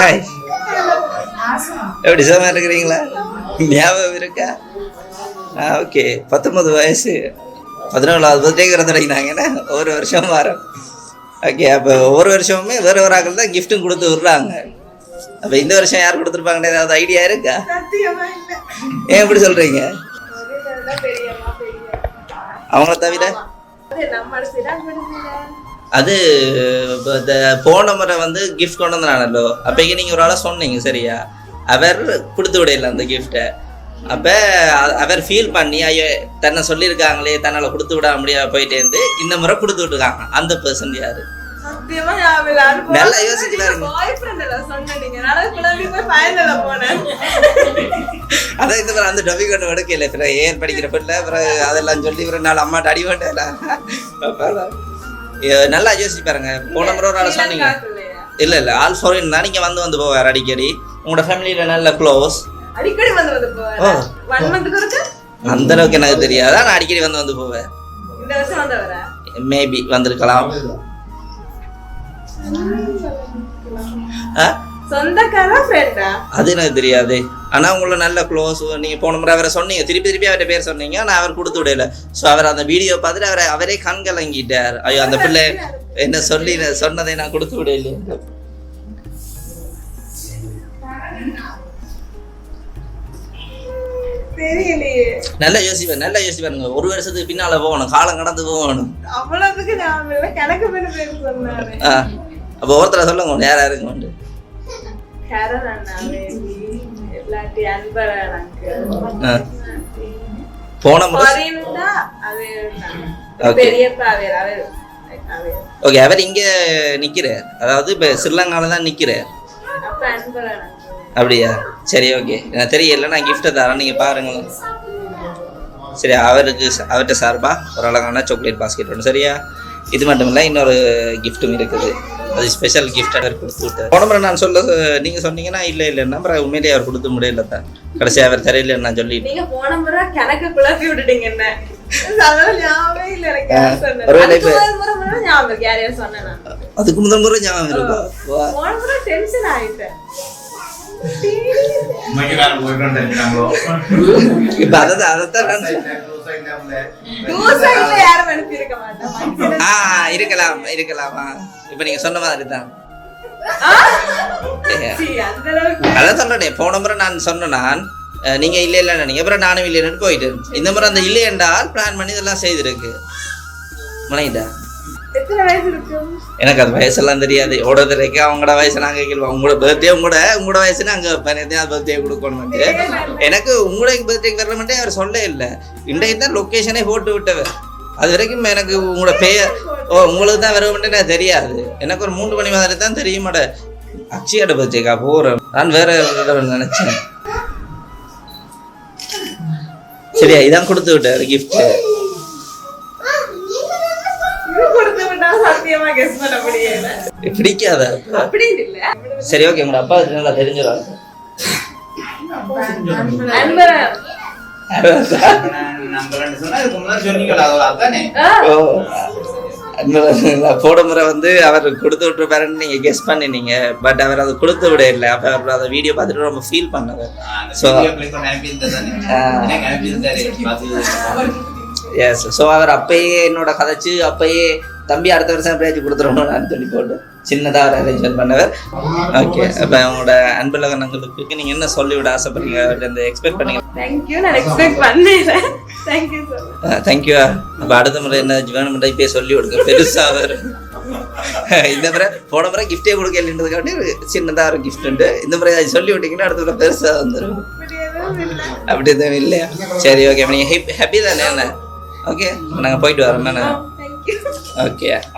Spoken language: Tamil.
ஹாய் எப்படி சுகமா இருக்கிறீங்களா? ஞாபகம் இருக்கா? ஓகே பத்தொன்பது வயசு. பதினேழாவது பர்த்டேக்கு வர தொடங்கினாங்கன்னா ஒரு வருஷம் வரோம். ஓகே அப்போ ஒவ்வொரு வருஷமுமே வேறு ஒரு ஆக்கள் தான் கிஃப்ட்டும் கொடுத்து விட்றாங்க. அப்போ இந்த வருஷம் யார் கொடுத்துருப்பாங்கன்னு ஏதாவது ஐடியா இருக்கா? ஏன் இப்படி சொல்கிறீங்க அவங்கள தவிர? அது போன முறை வந்து கிஃப்ட் கொண்டு வந்தானല്ലോ அப்போக்கி நீங்கள் ஒரு ஆளை சொன்னீங்க சரியா? அவர் கொடுத்து விடையில அந்த கிஃப்ட்டை அப்போ அவர் ஃபீல் பண்ணி ஐயோ தன்னை சொல்லியிருக்காங்களே தன்னால் கொடுத்து விட முடியாது போயிட்டேருந்து இந்த முறை கொடுத்து விட்டுருக்காங்க. அந்த பர்சன் யாரு? நல்லா. அதான் இந்த மாதிரி அந்த டொபிக் ஒன்று எடுக்கல ஏன் படிக்கிற பிள்ளை அப்புறம் அதெல்லாம் சொல்லி அப்புறம் நாலு அம்மாட்ட அடி வேண்டாம் நல்லா யோசிச்சு பாருங்க. போன முறை ஒரு ஆளை சொன்னீங்க? இல்லை இல்லை ஆல் ஃபாரின் தான் நீங்கள் வந்து வந்து போவார் அடிக்கடி. உங்களோட ஃபேமிலியில் நல்ல க்ளோஸ் அடிக்கடி வந்து வந்து ஒருக்க? அந்த அளவுக்கு எனக்கு தெரியாது. நான் அடிக்கடி வந்து வந்து போவேன். இந்த வருஷம் வந்தவரா? மேபி வந்திருக்கலாம். ஆ? சொந்தக்காரா ஃப்ரெண்டா அது எனக்கு தெரியாது. ஆனால் உங்களை நல்ல க்ளோஸ் நீங்கள் போன முறை அவரை சொன்னீங்க. திருப்பி திருப்பி அவர்கிட்ட பேர் சொன்னீங்க. நான் அவர் கொடுத்து விடல. ஸோ அவர் அந்த வீடியோ பார்த்துட்டு அவரை அவரே கண் கலங்கிட்டார். ஐயோ அந்த பிள்ளை என்ன சொல்லி சொன்னதை நான் கொடுத்து விடல தெரியலையே. நல்லா யோசிப்பேன் நல்லா யோசிப்பாருங்க ஒரு வருஷத்துக்கு பின்னால போகணும். காலம் கடந்து போகணும். அவ்வளவுக்கு இல்ல கணக்கு அப்போ ஒருத்தரை சொல்லுங்க யார் யாருங்க அண்ணா maybe. இல்லாட்டி ஆ. போன முறை ஓகே அவர் இங்கே நிற்கிறார் அதாவது இப்போ ஸ்ரீலங்காவில் தான் எனக்கு அப்படியா? சரி ஓகே எனக்கு தெரியல நான் கிஃப்ட்டை தரேன் நீங்கள் பாருங்களேன். சரி அவருக்கு அவர்கிட்ட சார்பா ஒரு அழகான சாக்லேட் பாஸ்கெட் ஒன்று சரியா? இது மட்டும் இல்லை இன்னொரு கிஃப்ட்டும் இருக்குது. அது ஸ்பெஷல் கிஃப்ட் அவர் கொடுத்து விட்டார் முறை நான் சொல்ல நீங்கள் சொன்னீங்கன்னா இல்லை இல்லைன்னா அப்புறம் உண்மையிலேயே அவர் கொடுத்து முடியல தான். கடைசி அவர் தெரியலன்னு நான் சொல்லிட்டேன். நீங்க போன முறை கணக்கு குழப்பி விட்டுட்டீங்க என்ன? இல்ல. அதுக்கு முதல் முறை ஞாபகம் முறை இருக்கலாம் இருக்கலாமா. இப்போ நீங்கள் சொன்ன மாதிரி தான் அதான் சொல்றேனே போன முறை நான் சொன்னேன் நான் நீங்க இல்ல இல்ல நீங்க அப்புறம் நானும் இல்லைன்னு போயிட்டு இந்த முறை அந்த இல்லை என்றால் பிளான் பண்ணி இதெல்லாம் செய்திருக்கு. முனைதா எனக்கு அது வயசெல்லாம் தெரியாது. ஓடதுரைக்கு அவங்களோட வயசு நாங்கள் கேள்வோம் உங்களோட பர்த்டே உங்களோட உங்களோட வயசு நாங்கள் பதினெட்டாவது பர்த்டே கொடுக்கணும் எனக்கு. உங்களுக்கு பர்த்டேக்கு வர மட்டும் அவர் சொல்ல இல்லை. இன்றைக்கு தான் லொக்கேஷனே போட்டு விட்டவர். அது வரைக்கும் எனக்கு உங்களோட பெயர் ஓ உங்களுக்கு தான் வர எனக்கு தெரியாது. எனக்கு ஒரு மூன்று மணி மாதிரி தான் தெரியும் மாட. அக்ஷயோட பர்த்டேக்கா போகிறேன் நான் வேற நினைச்சேன். சரியா இதான் கொடுத்து விட்டேன் gift. பிடிக்காத? சரி ஓகே உங்க அப்பா நல்லா தெரிஞ்சிடும். ஓ போட முறை வந்து அவர் கொடுத்து விட்டுருப்பாருன்னு நீங்க கெஸ் பண்ணினீங்க பட் அவர் அதை கொடுத்து விட இல்லை அப்ப அவர் அதை வீடியோ பார்த்துட்டு ரொம்ப ஃபீல் பண்ணாரு. ஸோ எஸ் ஸோ அவர் அப்பயே என்னோட கதைச்சு அப்பயே தம்பி அடுத்த வருஷம் பேச்சு கொடுத்துருவோம் நான் சொல்லி போட்டேன் சின்னதாக ஒரு அரேஞ்ச்மெண்ட் பண்ணவர். ஓகே அப்போ அவங்களோட அன்புலகனங்களுக்கு நீங்கள் என்ன சொல்லிவிட ஆசைப்படுறீங்க? இந்த எக்ஸ்பெக்ட் பண்ணீங்க. You நான் எக்ஸ்பெக்ட் பண்ணல தேங்க் யூ சார் தேங்க்யூ அப்போ அடுத்த முறை என்ன வேணுமெண்டா இப்பயே சொல்லி கொடுங்க பெருசாக வரும் இந்த முறை போன முறை கிஃப்டே கொடுக்கலன்றதுக்காண்டி ஒரு சின்னதாக ஒரு gift உண்டு. இந்த முறை அது சொல்லி விட்டீங்கன்னா அடுத்த முறை பெருசாக வந்துடும் அப்படி எதுவும் இல்லையா? சரி ஓகே நீங்கள் ஹாப்பி தானே என்ன? ஓகே நாங்கள் போயிட்டு வரோம் ஓகே